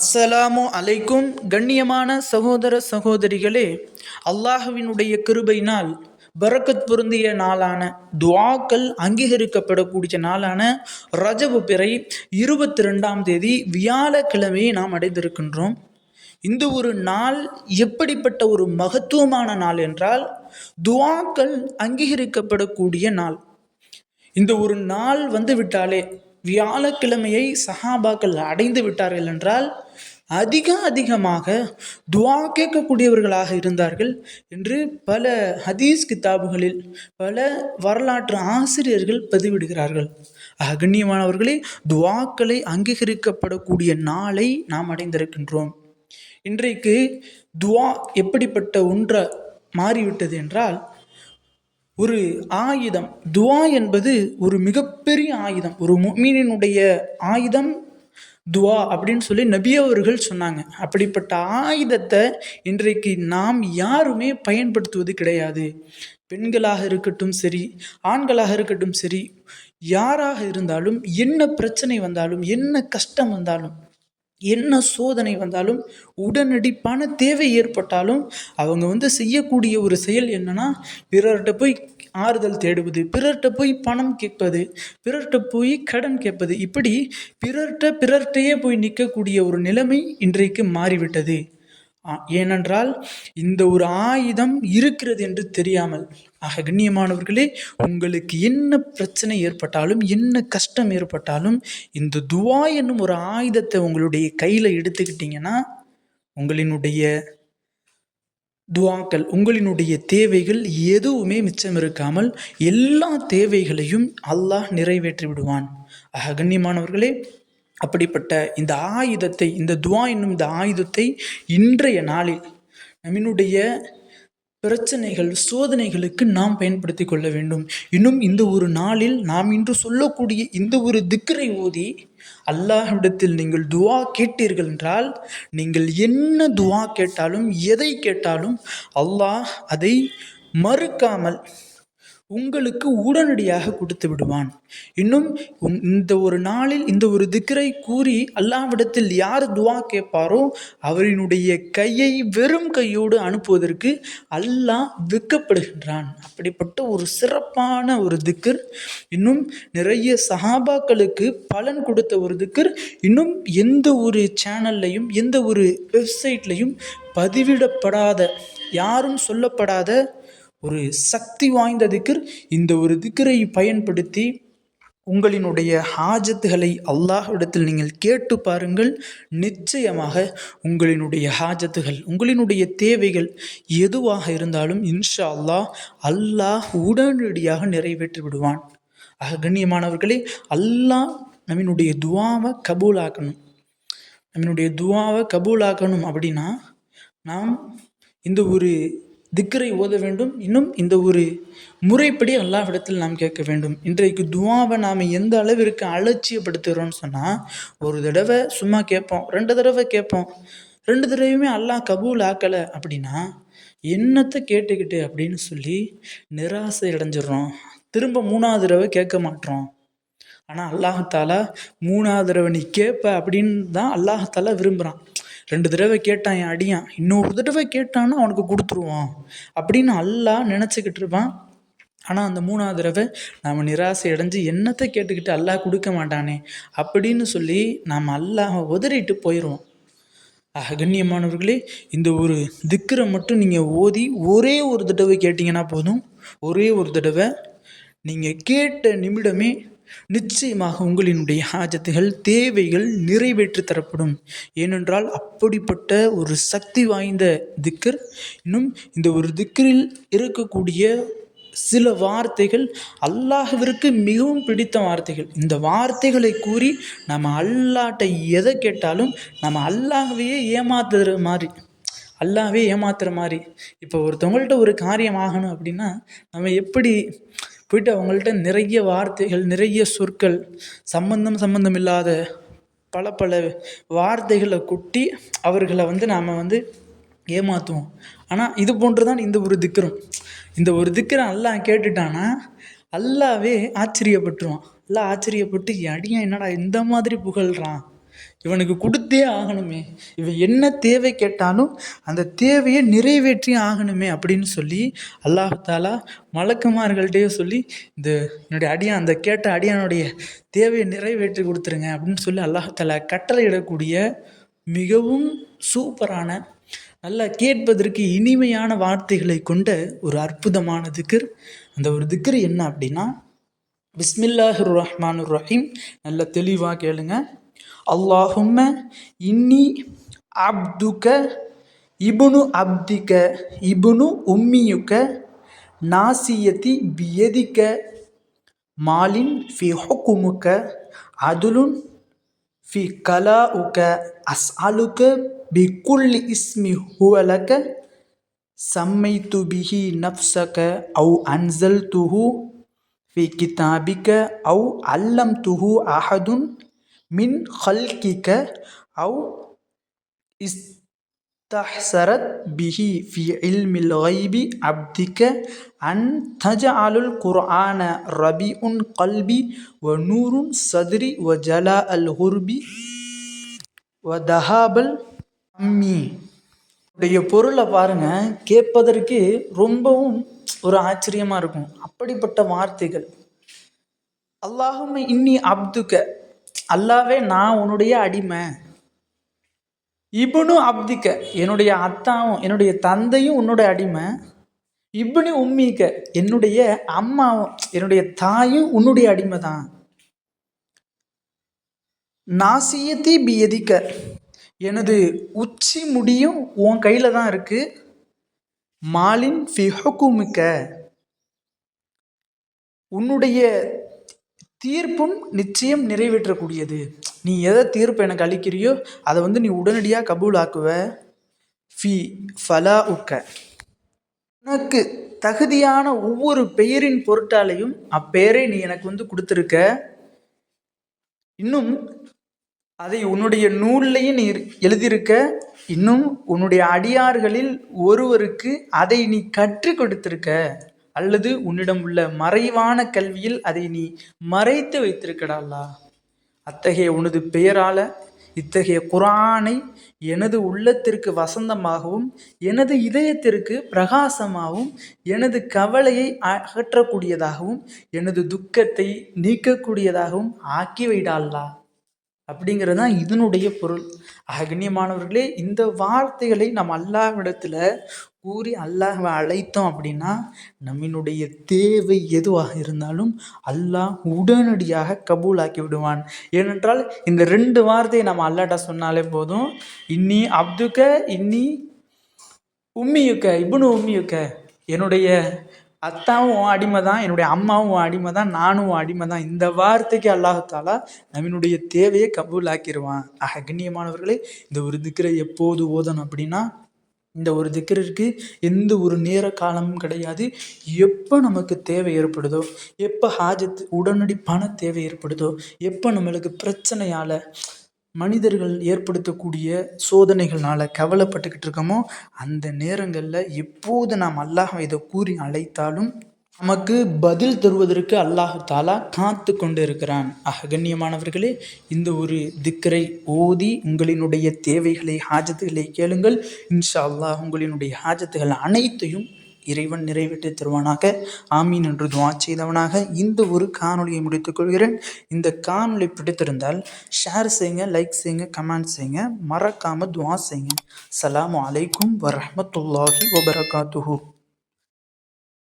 அஸ்ஸலாமு அலைக்கும். கண்ணியமான சகோதர சகோதரிகளே அல்லாஹுவினுடைய கிருபையினால் பரக்கத் பொருந்திய நாளான துவாக்கள் அங்கீகரிக்கப்படக்கூடிய நாளான ரஜபு பிறை இருபத்தி ரெண்டாம் தேதி வியாழக்கிழமையை நாம் அடைந்திருக்கின்றோம். இந்த ஒரு நாள் எப்படிப்பட்ட ஒரு மகத்துவமான நாள் என்றால் துவாக்கள் அங்கீகரிக்கப்படக்கூடிய நாள். இந்த ஒரு நாள் வந்து விட்டாலே வியாழக்கிழமையை சஹாபாக்கள் அடைந்து விட்டார்கள் என்றால் அதிக அதிகமாக துவா கேட்கக்கூடியவர்களாக இருந்தார்கள் என்று பல ஹதீஸ் கிதாபுகளில் பல வரலாற்று ஆசிரியர்கள் பதிவிடுகிறார்கள். அகண்ணியமானவர்களே துவாக்களை அங்கீகரிக்கப்படக்கூடிய நாளை நாம் அடைந்திருக்கின்றோம். இன்றைக்கு துவா எப்படிப்பட்ட ஒன்றை மாறிவிட்டது என்றால் ஒரு ஆயுதம். துவா என்பது ஒரு மிகப்பெரிய ஆயுதம். ஒரு மீனினுடைய ஆயுதம் துவா அப்படின்னு சொல்லி நபி அவர்கள் சொன்னாங்க. அப்படிப்பட்ட ஆயுதத்தை இன்றைக்கு நாம் யாருமே பயன்படுத்துவது கிடையாது. பெண்களாக இருக்கட்டும் சரி ஆண்களாக இருக்கட்டும் சரி யாராக இருந்தாலும் என்ன பிரச்சனை வந்தாலும் என்ன கஷ்டம் வந்தாலும் என்ன சோதனை வந்தாலும் உடனடி பண தேவை ஏற்பட்டாலும் அவங்க வந்து செய்யக்கூடிய ஒரு செயல் என்னன்னா பிறர்கிட்ட போய் ஆறுதல் தேடுவது பிறர்கிட்ட போய் பணம் கேட்பது பிறர்கிட்ட போய் கடன் கேட்பது இப்படி பிறர்கிட்ட பிறர்கிட்டயே போய் நிற்கக்கூடிய ஒரு நிலைமை இன்றைக்கு மாறிவிட்டது. ஏனென்றால் இந்த ஒரு ஆயுதம் இருக்கிறது என்று தெரியாமல் ஆக கண்ணியமானவர்களே உங்களுக்கு என்ன பிரச்சனை ஏற்பட்டாலும் என்ன கஷ்டம் ஏற்பட்டாலும் இந்த துவா என்னும் ஒரு ஆயுதத்தை உங்களுடைய கையில் எடுத்துக்கிட்டிங்கன்னா உங்களினுடைய துவாக்கள் உங்களினுடைய தேவைகள் எதுவுமே மிச்சம் இருக்காமல் எல்லா தேவைகளையும் அல்லாஹ் நிறைவேற்றி விடுவான் ஆக கண்ணியமானவர்களே அப்படிப்பட்ட இந்த ஆயுதத்தை இந்த துவா என்னும் இந்த ஆயுதத்தை இன்றைய நாளில் நம்மினுடைய பிரச்சனைகள் சோதனைகளுக்கு நாம் பயன்படுத்தி கொள்ள வேண்டும். இன்னும் இந்த ஒரு நாளில் நாம் இன்று சொல்லக்கூடிய இந்த ஒரு திக்கரை ஓதி அல்லாஹ்விடத்தில் நீங்கள் துவா கேட்டீர்கள் என்றால் நீங்கள் என்ன துவா கேட்டாலும் எதை கேட்டாலும் அல்லாஹ் அதை மறுக்காமல் உங்களுக்கு உடனடியாக கொடுத்து விடுவான். இன்னும் உம் இந்த ஒரு நாளில் இந்த ஒரு திக்கரை கூறி அல்லாவிடத்தில் யார் துவா கேட்பாரோ அவரினுடைய கையை வெறும் கையோடு அனுப்புவதற்கு அல்லாஹ் விற்கப்படுகின்றான் அப்படிப்பட்ட ஒரு சிறப்பான ஒரு திக்கர் இன்னும் நிறைய சஹாபாக்களுக்கு பலன் கொடுத்த ஒரு திக்கர் இன்னும் எந்த ஒரு சேனல்லையும் எந்த ஒரு வெப்சைட்லையும் பதிவிடப்படாத யாரும் சொல்லப்படாத ஒரு சக்தி வாய்ந்த திக்கர் இந்த ஒரு திக்கரை பயன்படுத்தி உங்களினுடைய ஹாஜத்துகளை அல்லாஹ்விடத்தில் நீங்கள் கேட்டு பாருங்கள். நிச்சயமாக உங்களினுடைய ஹாஜத்துகள் உங்களினுடைய தேவைகள் எதுவாக இருந்தாலும் இன்ஷா அல்லாஹ் அல்லாஹ் உடனடியாக நிறைவேற்றி விடுவான். ஆக கண்ணியமானவர்களே அல்லாஹ் நம்மினுடைய துவாவை கபூலாக்கணும். நம்மினுடைய துவாவை கபூலாக்கணும் அப்படின்னா நாம் இந்த ஒரு திக்கரை ஓத வேண்டும். இன்னும் இந்த ஒரு முறைப்படி அல்லாஹிடத்தில் நாம் கேட்க வேண்டும். இன்றைக்கு துவாவை நாம் எந்த அளவிற்கு அலட்சியப்படுத்துகிறோம்னு சொன்னால் ஒரு தடவை சும்மா கேட்போம் ரெண்டு தடவை கேட்போம். ரெண்டு தடவையுமே அல்லாஹ் கபூல் ஆக்கலை அப்படின்னா என்னத்தை கேட்டுக்கிட்டு அப்படின்னு சொல்லி நிராசை அடைஞ்சிடுறோம். திரும்ப மூணாவது தடவை கேட்க மாட்டோம். ஆனால் அல்லாஹாலா மூணாவது தடவை நீ கேட்ப அப்படின்னு தான் அல்லாஹாலா விரும்புகிறான் ரெண்டு தடவை கேட்டான் என் அடியான் இன்னொரு தடவை கேட்டான்னா அவனுக்கு கொடுத்துருவான் அப்படின்னு அல்லாஹ் நினச்சிக்கிட்டு இருப்பான். ஆனால் அந்த மூணாவது தடவை நாம் நிராசை அடைஞ்சு என்னத்தை கேட்டுக்கிட்டு அல்லாஹ் கொடுக்க மாட்டானே அப்படின்னு சொல்லி நாம் அல்லாஹை உதறிட்டு போயிடுவோம் ஆக கண்ணியமானவர்களே இந்த ஒரு திக்கரை மட்டும் நீங்கள் ஓதி ஒரே ஒரு தடவை கேட்டிங்கன்னா போதும். ஒரே ஒரு தடவை நீங்கள் கேட்ட நிமிடமே நிச்சயமாக உங்களினுடைய ஹாஜத்துகள் தேவைகள் நிறைவேற்றி தரப்படும். ஏனென்றால் அப்படிப்பட்ட ஒரு சக்தி வாய்ந்த திக்கர் இன்னும் இந்த ஒரு திக்கரில் இருக்கக்கூடிய சில வார்த்தைகள் அல்லாஹிற்கு மிகவும் பிடித்த வார்த்தைகள். இந்த வார்த்தைகளை கூறி நம்ம அல்லாட்டை எதை கேட்டாலும் நம்ம அல்லாஹவையே ஏமாத்துற மாதிரி அல்லாவே ஏமாத்துற மாதிரி. இப்போ ஒருத்தவங்கள்ட்ட ஒரு காரியம் ஆகணும் அப்படின்னா நம்ம எப்படி போயிட்டு அவங்கள்ட்ட நிறைய வார்த்தைகள் நிறைய சொற்கள் சம்பந்தம் சம்பந்தம் இல்லாத பல பல வார்த்தைகளை கொட்டி அவர்களை வந்து நாம் வந்து ஏமாற்றுவோம் ஆனால் இது போன்று தான் இந்த ஒரு திக்கரம். இந்த ஒரு திக்கரம் எல்லாம் கேட்டுட்டானா அல்லாவே ஆச்சரியப்பட்டுருவான். எல்லாம் ஆச்சரியப்பட்டு "என் அடியான் என்னடா இந்த மாதிரி புகழ்கிறான் இவனுக்கு கொடுத்தே ஆகணுமே. இவன் என்ன தேவை கேட்டாலும் அந்த தேவையை நிறைவேற்றி ஆகணுமே அப்படின்னு சொல்லி அல்லாஹாலா மலக்குமார்கள்ட்டே சொல்லி இந்த என்னுடைய அடியான் அந்த கேட்ட அடியானுடைய தேவையை நிறைவேற்றி கொடுத்துருங்க அப்படின்னு சொல்லி அல்லாஹாலா கட்டளையிடக்கூடிய மிகவும் சூப்பரான நல்லா கேட்பதற்கு இனிமையான வார்த்தைகளை கொண்ட ஒரு அற்புதமான திக்ர். அந்த ஒரு திக்ர் என்ன அப்படின்னா பிஸ்மில்லாஹிர் ரஹ்மான் ரஹீம். நல்ல தெளிவாக கேளுங்க. اللهم إني عبدك ابن عبدك ابن أميك ناسيتي بيدك مال في حكمك عدل في كلاؤك أسألك بكل اسم هو لك سميت به نفسك أو أنزلته في كتابك أو علمته أحد மின் ஹல்கிக்க அவு இஸ்தஹ்சரத் பிஹி ஃபி இல்மில் ஹைபி அப்திக அன் தஜஅலுல் குர்ஆன ரபி உன் கல்பி வ நூருன் சதுரி வ ஜலா அல் ஹுர்பி வ தஹாபல் அம்மி. உடைய பொருளை பாருங்கள் கேட்பதற்கு ரொம்பவும் ஒரு ஆச்சரியமாக இருக்கும். அப்படிப்பட்ட வார்த்தைகள். அல்லாஹுமே இன்னி அப்துக்க அல்லாவே நான் உன்னுடைய அடிமை. இபுனு அப்திக்க என்னுடைய அத்தாவும் என்னுடைய தந்தையும் உன்னுடைய அடிமை. இப்னு உம்மிக்க என்னுடைய அம்மாவும் என்னுடைய தாயும் உன்னுடைய அடிமை தான் நாசியத்தி பியதிக்க எனது உச்சி முடியும் உன் கையில் தான் இருக்கு. மாலின் ஃபிஹகுமிக்க உன்னுடைய தீர்ப்பும் நிச்சயம் நிறைவேற்றக்கூடியது. நீ எதை தீர்ப்பு எனக்கு அளிக்கிறியோ அதை வந்து நீ உடனடியாக கபூல் ஆக்குவ ஃபி ஃபலா உக்க உனக்கு தகுதியான ஒவ்வொரு பெயரின் பொருட்டாலையும் அப்பெயரை நீ எனக்கு வந்து கொடுத்துருக்க. இன்னும் அதை உன்னுடைய நூல்லையும் நீ எழுதியிருக்க. இன்னும் உன்னுடைய அடியார்களில் ஒருவருக்கு அதை நீ கற்றுக் கொடுத்திருக்க. அல்லது உன்னிடம் உள்ள மறைவான கல்வியில் அதை நீ மறைத்து வைத்திருக்கடாலா அத்தகைய உனது பெயரால இத்தகைய குரானை எனது உள்ளத்திற்கு வசந்தமாகவும் எனது இதயத்திற்கு பிரகாசமாகவும் எனது கவலையை அகற்றக்கூடியதாகவும் எனது துக்கத்தை நீக்கக்கூடியதாகவும் ஆக்கி வைடால்லா அப்படிங்கிறது தான் இதனுடைய பொருள். அகண்ணியமானவர்களே இந்த வார்த்தைகளை நம்ம அல்லாஹ்விடத்தில் கூறி அல்லாஹை அழைத்தோம் அப்படின்னா நம்மினுடைய தேவை எதுவாக இருந்தாலும் அல்லாஹ் உடனடியாக கபூலாக்கி விடுவான். ஏனென்றால் இந்த ரெண்டு வார்த்தையை நம்ம அல்லாட்ட சொன்னாலே போதும். இன்னி அப்துக்க இன்னி உம்மியுக்க இபுனு உம்மியுக்க என்னுடைய அத்தாவும் உன் அடிமை தான் என்னுடைய அம்மாவும் உன் அடிமை தான் நானும் உன் அடிமை தான் இந்த வார்த்தைக்கு அல்லாஹாலா நம்மளுடைய தேவையை கபூல் ஆக்கிடுவான் ஆக கண்ணியமானவர்களே இந்த ஒரு திக்கரை எப்போது ஓதணும் அப்படின்னா இந்த ஒரு திக்கருக்கு எந்த ஒரு நேர காலமும் கிடையாது. எப்போ நமக்கு தேவை ஏற்படுதோ எப்போ ஹாஜத் உடனடி பண தேவை ஏற்படுதோ எப்போ நம்மளுக்கு பிரச்சனையால் மனிதர்கள் ஏற்படுத்தக்கூடிய சோதனைகள்னால கவலைப்பட்டுக்கிட்டு இருக்கோமோ அந்த நேரங்களில் எப்போது நாம் அல்லாஹ் இதை கூறி அழைத்தாலும் நமக்கு பதில் தருவதற்கு அல்லாஹு தாலா காத்து கொண்டு இருக்கிறான். அகண்ணியமானவர்களே இந்த ஒரு திக்கரை ஓதி உங்களினுடைய தேவைகளை ஹாஜத்துகளை கேளுங்கள். இன்ஷா அல்லாஹ் உங்களினுடைய ஹாஜத்துகள் அனைத்தையும் இறைவன் நிறைவேற்றி தருவானாக. ஆமீன் என்று துவா செய்தவனாக. இந்த ஒரு காணொலியை முடித்துக்கொள்கிறேன் இந்த காணொலி பிடித்திருந்தால் ஷேர் செய்யுங்க லைக் செய்யுங்க கமெண்ட் செய்யுங்க. மறக்காமல் துவா செய்யுங்க. சலாம் அலைக்கும் வரமத்துல்லாஹி வபரகாத்துஹூ.